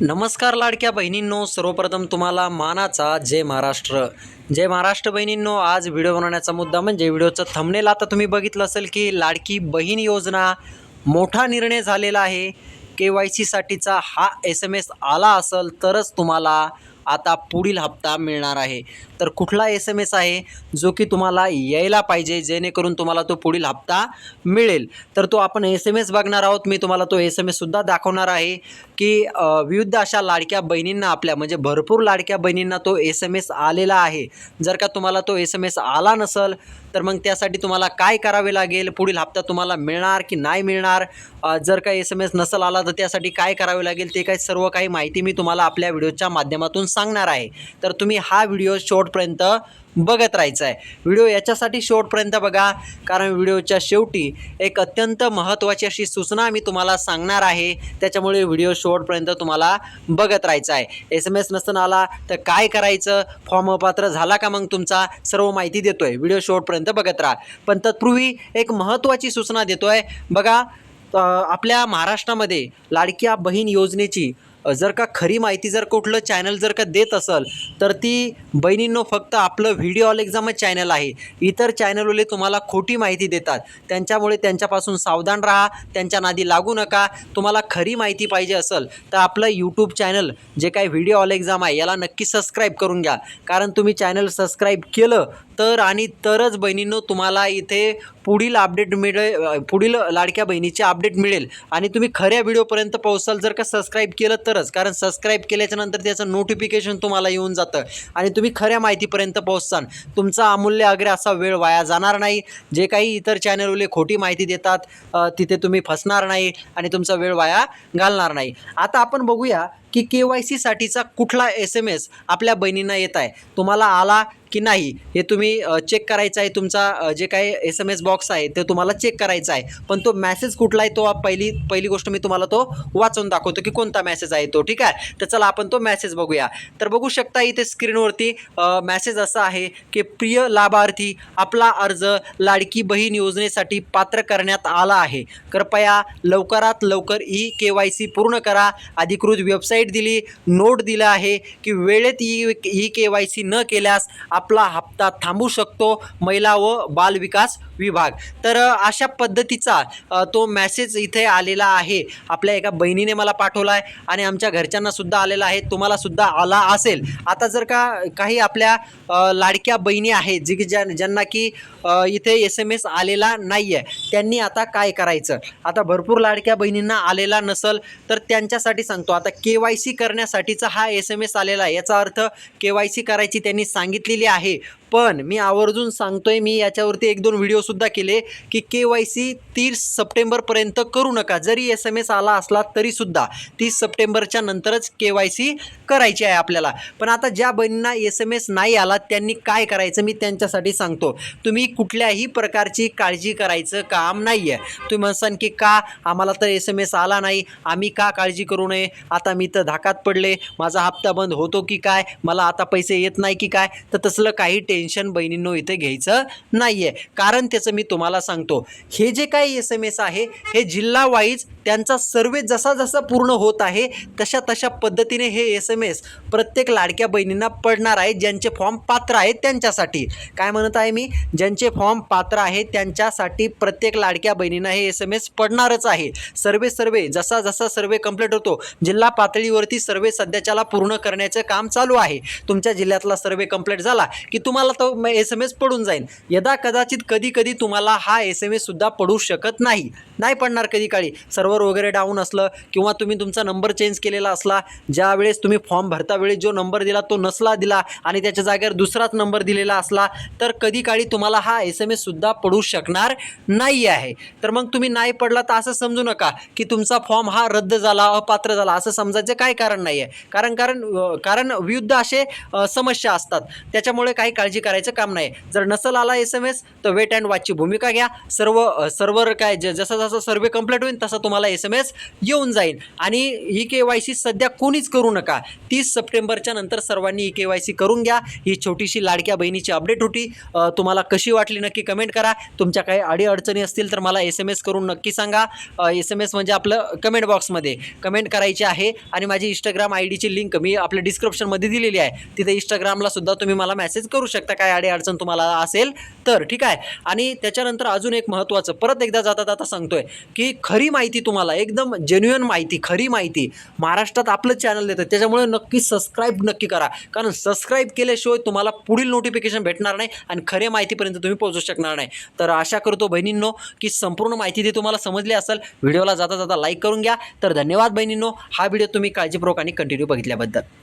नमस्कार लाडक्या बहिणींनो सर्वप्रथम तुम्हाला मानाचा जय महाराष्ट्र. जय महाराष्ट्र बहिणींनो आज व्हिडिओ बनवण्याचा मुद्दा म्हणजे व्हिडिओचं थंबनेल आता तुम्ही बघितलं असेल की लाडकी बहीण योजना मोठा निर्णय झालेला आहे. के वाय सीसाठीचा हा एस एम एस आला असेल तरच तुम्हाला आता पुढील हप्ता मिळणार आहे. तर कुठला एस एम एस आहे? जो की तुम्हाला यायला पाहिजे जेणेकरून तुम्हाला तो पुढील हप्ता मिळेल. तर तो आपण एस एम एस बघणार आहोत. मी तुम्हाला तो एस एम एससुद्धा दाखवणार आहे की विविध अशा लाडक्या बहिणींना आपल्या म्हणजे भरपूर लाडक्या बहिणींना तो एस एम एस आलेला आहे. जर का तुम्हाला तो एस एम एस आला नसेल तर मग त्यासाठी तुम्हाला काय करावे लागेल? पुढील हप्ता तुम्हाला मिळणार की नाही मिळणार? जर का एस एम एस नसेल आला तर त्यासाठी काय करावे लागेल? ते काय सर्व काही माहिती मी तुम्हाला आपल्या व्हिडिओच्या माध्यमातून सांगणार आहे. तर तुम्ही हा व्हिडिओ शेवटपर्यंत बघत राहायचा आहे व्हिडिओ याच्यासाठी शेवटपर्यंत बघा कारण व्हिडिओच्या शेवटी एक अत्यंत महत्त्वाची अशी सूचना मी तुम्हाला सांगणार आहे. त्याच्यामुळे व्हिडिओ शेवटपर्यंत तुम्हाला बघत राहायचा आहे एस एम एस नसताना आला तर काय करायचं? फॉर्म पात्र झाला का मग तुमचा? सर्व माहिती देतो आहे व्हिडिओ शेवटपर्यंत बघत राहा. पण तत्पूर्वी एक महत्त्वाची सूचना देतो आहे बघा आपल्या महाराष्ट्रामध्ये लाडक्या बहीण योजनेची जर का खरी माहिती जर कुठलं चॅनल जर का देत असेल तर ती बहिणींनो फक्त आपलं व्हिडिओ ऑल एक्झामच चॅनल आहे. इतर चॅनलवाले तुम्हाला खोटी माहिती देतात. त्यांच्यामुळे त्यांच्यापासून सावधान राहा त्यांच्या नादी लागू नका. तुम्हाला खरी माहिती पाहिजे असेल तर आपलं यूट्यूब चॅनल जे काही व्हिडिओ ऑल एक्झाम आहे याला नक्की सबस्क्राईब करून घ्या. कारण तुम्ही चॅनल सबस्क्राईब केलं तर आणि तरच बहिणींनो तुम्हाला इथे पुढील अपडेट मिळेल पुढील लाडक्या बहिणीचे अपडेट मिळेल. आणि तुम्ही खऱ्या व्हिडिओपर्यंत पोहोचाल जर का सबस्क्राईब केलं तरच. कारण सबस्क्राईब केल्याच्यानंतर त्याचं नोटिफिकेशन तुम्हाला येऊन जातं. आणि तुम्ही खऱ्या माहितीपर्यंत पोहोचाल. तुमचा अमूल्य अग्रे असा वेळ वाया जाणार नाही. जे काही इतर चॅनलवाले खोटी माहिती देतात तिथे तुम्ही फसणार नाही आणि तुमचा वेळ वाया घालणार नाही. आता आपण बघूया की के वाय सीसाठीचा कुठला एस एम एस आपल्या बहिणींना येत आहे? तुम्हाला आला की नाही हे तुम्ही चेक करायचं आहे तुमचा जे काही एस एम एस बॉक्स आहे ते तुम्हाला चेक करायचा आहे. पण तो मॅसेज कुठला आहे तो पहिली पहिली गोष्ट मी तुम्हाला तो वाचून दाखवतो की कोणता मॅसेज आहे तो ठीक आहे? तर चला आपण तो मॅसेज बघूया. तर बघू शकता इथे स्क्रीनवरती मॅसेज असा आहे की प्रिय लाभार्थी आपला अर्ज लाडकी बहीण योजनेसाठी पात्र करण्यात आला आहे. कृपया लवकरात लवकर ई के वाय सी पूर्ण करा. अधिकृत वेबसाईट दिली नोट दिला आहे की वेळेत e e K Y C न केल्यास आपला हप्ता थांबू शकतो महिला व बालविकास विभाग. तर अशा पद्धतीचा तो मॅसेज इथे आलेला आहे. आपल्या एका बहिणीने मला पाठवला आहे आणि आमच्या घरच्यांना सुद्धा आलेला आहे. तुम्हाला सुद्धा आला असेल. आता जर का काही आपल्या लाडक्या बहिणी आहेत जी की ज्या ज्यांना की इथे एस एम एस आलेला नाही आहे त्यांनी आता काय करायचं? आता भरपूर लाडक्या बहिणींना आलेला नसल तर त्यांच्यासाठी सांगतो. आता के वाय सी करण्यासाठीचा हा एस एम एस आलेला आहे. याचा अर्थ के वाय सी करायची त्यांनी सांगितलेली आहे. पण मी आवर्जून सांगतोय मी याच्यावरती एक दोन व्हिडिओसुद्धा केले की के वाय सी तीस सप्टेंबरपर्यंत करू नका. जरी एस एम एस आला असला तरीसुद्धा तीस सप्टेंबरच्या नंतरच के वाय सी करायची आहे आपल्याला. पण आता ज्या बहिणींना एस एम एस नाही आला त्यांनी काय करायचं मी त्यांच्यासाठी सांगतो. तुम्ही कुठल्याही प्रकारची काळजी करायचं काम नाही आहे तुम्ही म्हणसान की का आम्हाला तर एस एम एस आला नाही आम्ही का काळजी करू नये? आता मी तर धाकात पडले माझा हप्ता बंद होतो की काय? मला आता पैसे येत नाही की काय? तर तसलं काही टेन्शन बहिणींनो इथे घ्यायचं नाही आहे कारण त्याचं मी तुम्हाला सांगतो. हे जे काही एस एम एस आहे हे जिल्हा वाईज त्यांचा सर्वे जसा जसा पूर्ण होत आहे तशा तशा पद्धतीने हे एस एम एस प्रत्येक लाडक्या बहिणींना पडणार आहे ज्यांचे फॉर्म पात्र आहेत त्यांच्यासाठी. काय म्हणत आहे मी? ज्यांचे फॉर्म पात्र आहे त्यांच्यासाठी प्रत्येक लाडक्या बहिणींना हे एस एम एस पडणारच आहे. सर्वे सर्वे जसा जसा सर्वे कंप्लीट होतो जिल्हा पातळीवरती सर्वे सध्याच्याला पूर्ण करण्याचं काम चालू आहे. तुमच्या जिल्ह्यातला सर्वे कंप्लीट झाला की तुम्हाला तो एस एम एस पडून जाईल. यदा कदाचित कधी कधी तुम्हाला हा एस एम एस सुद्धा पडू शकत नाही. नाही पडणार कधी काळी. सर्व सर्व्हर वगैरे डाऊन असलं किंवा तुम्ही तुमचा नंबर चेंज केलेला असला ज्यावेळेस तुम्ही फॉर्म भरता वेळेस जो नंबर दिला तो नसला दिला आणि त्याच्या जागेवर दुसराच नंबर दिलेला असला तर कधी काळी तुम्हाला हा एस एम एससुद्धा पडू शकणार नाही आहे. तर मग तुम्ही नाही पडला तर असं समजू नका की तुमचा फॉर्म हा रद्द झाला अपात्र झाला असं समजायचं काय कारण नाही आहे कारण कारण कारण विविध असे समस्या असतात. त्याच्यामुळे काही काळजी करायचं काम नाही. जर नसल आला एस एम एस तर वेट अँड वॉचची भूमिका घ्या. सर्व सर्वर काय ज जसं जसं सर्वे कंप्लीट होईल तसं तुम्हाला तुम्हाला एस एम एस येऊन जाईल. आणि ही के वाय सी सध्या कोणीच करू नका. तीस सप्टेंबरच्या नंतर सर्वांनी ही के वाय सी करून घ्या. ही छोटीशी लाडक्या बहिणीची अपडेट होती. तुम्हाला कशी वाटली नक्की कमेंट करा. तुमच्या काही अडीअडचणी असतील तर मला एस एम एस करून नक्की सांगा. एस एम एस म्हणजे आपलं कमेंट बॉक्समध्ये. कमेंट करायची आहे आणि माझी इंस्टाग्राम आय डीची लिंक मी आपल्या डिस्क्रिप्शनमध्ये दिलेली आहे. तिथे इंस्टाग्रामला सुद्धा तुम्ही मला मेसेज करू शकता. काय अडीअडचण तुम्हाला असेल तर ठीक आहे? आणि त्याच्यानंतर अजून एक महत्त्वाचं परत एकदा जाता जाता सांगतोय की खरी माहिती तुम्हाला एकदम जेन्युअन माहिती खरी माहिती महाराष्ट्रात आपलं चॅनल देतं त्याच्यामुळे नक्की सबस्क्राईब नक्की करा. कारण सबस्क्राईब केल्याशिवाय तुम्हाला पुढील नोटिफिकेशन भेटणार नाही आणि खऱ्या माहितीपर्यंत तुम्ही पोहोचू शकणार नाही. तर आशा करतो बहिणींनो की संपूर्ण माहिती ती तुम्हाला समजली असेल व्हिडिओला जाता जाता लाईक करून घ्या. तर धन्यवाद बहिणींनो. हा व्हिडिओ तुम्ही काळजीपूर्वक आणि कंटिन्यू बघितल्याबद्दल.